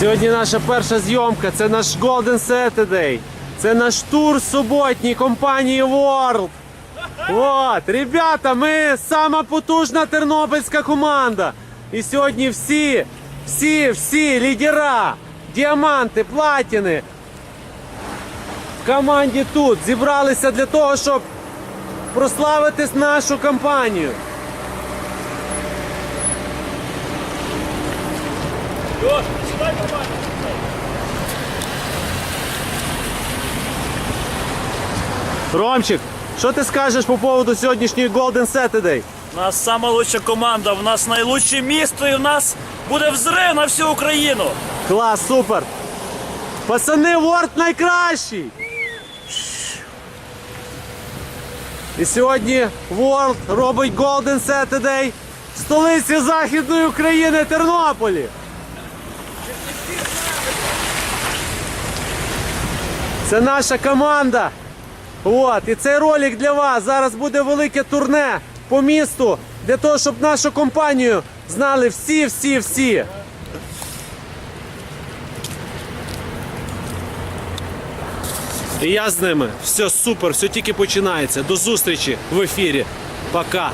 Сьогодні наша перша зйомка. Це наш Golden Saturday. Це наш тур суботній компанії World. От, ребята, ми сама потужна тернопільська команда. І сьогодні всі, всі, всі лідера, діаманти, платіни в команді тут зібралися для того, щоб прославити нашу компанію. Леш, сідай нормально. Ромчик, що ти скажеш по поводу сьогоднішньої Golden Saturday? У нас сама лучша команда, в нас найлучше місто і в нас буде взрив на всю Україну. Клас, супер! Пацани, Ворд найкращий! І сьогодні World робить Golden Saturday в столиці Західної України Тернополі. Це наша команда. От, і цей ролик для вас. Зараз буде велике турне по місту для того, щоб нашу компанію знали всі, всі, всі. І я з ними. Все супер, все тільки починається. До зустрічі в ефірі. Пока.